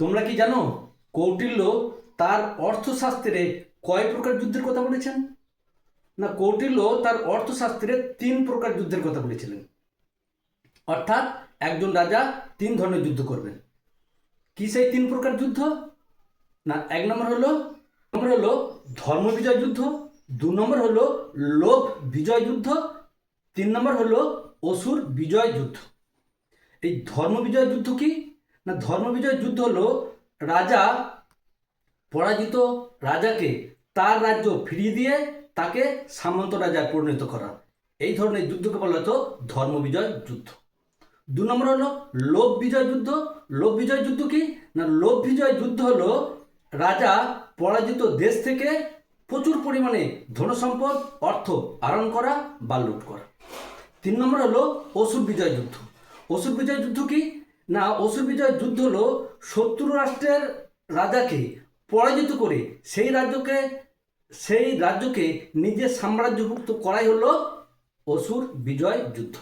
তোমরা কি জানো, কৌটিল্য তার অর্থশাস্ত্রে কয় প্রকার যুদ্ধের কথা বলেছেন? না, কৌটিল্য তার অর্থশাস্ত্রে তিন প্রকার যুদ্ধের কথা বলেছিলেন। অর্থাৎ একজন রাজা তিন ধরনের যুদ্ধ করবেন। কি সেই তিন প্রকার যুদ্ধ? না, এক নম্বর হলো নম্বর হলো ধর্ম বিজয় যুদ্ধ, দু নম্বর হলো লোভ বিজয় যুদ্ধ, তিন নম্বর হলো অসুর বিজয় যুদ্ধ। এই ধর্ম বিজয় যুদ্ধ কি? না ধর্ম বিজয় যুদ্ধ হলো রাজা পরাজিত রাজাকে তার রাজ্য ফিরিয়ে দিয়ে তাকে সামন্ত রাজায় পরিণত করা। এই ধরনের যুদ্ধকে বলা হতো ধর্ম বিজয় যুদ্ধ। দু নম্বর হলো লোভ বিজয় যুদ্ধ। লোভ বিজয় যুদ্ধ কি? না লোভ বিজয় যুদ্ধ হলো রাজা পরাজিত দেশ থেকে প্রচুর পরিমাণে ধনসম্পদ, অর্থ আহরণ করা বা লুট করা। তিন নম্বর হলো অসুর বিজয় যুদ্ধ। অসুর বিজয় যুদ্ধ কি? না, অসুর বিজয় যুদ্ধ হলো শত্রু রাষ্ট্রের রাজাকে পরাজিত করে। সেই রাজ্যকে সেই রাজ্যকে নিজের সাম্রাজ্যভুক্ত করাই হলো অসুর বিজয় যুদ্ধ।